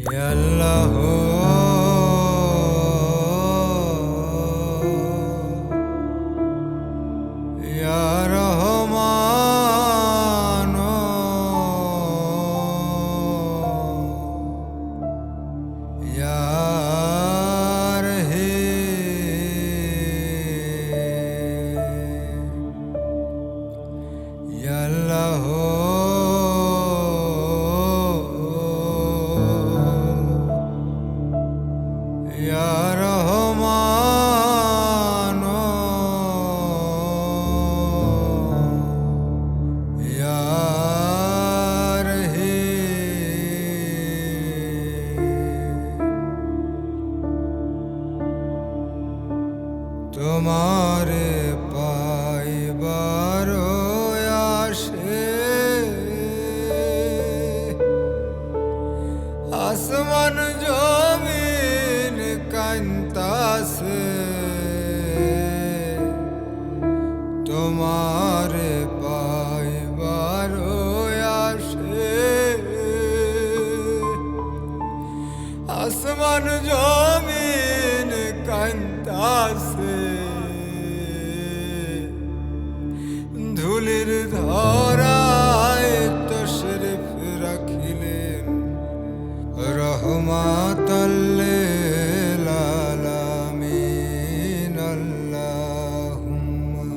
يلا هو يا তোমারে পাইবার আসে। আসমান জমিন কান্তাসে তোমারে পাইবার আসে। আসমান জমিন কান্তাসে ধুলির ধরায় তশরিফ রাখিলেন। রহমাতাল্লিল আলামিন আল্লাহুম্মা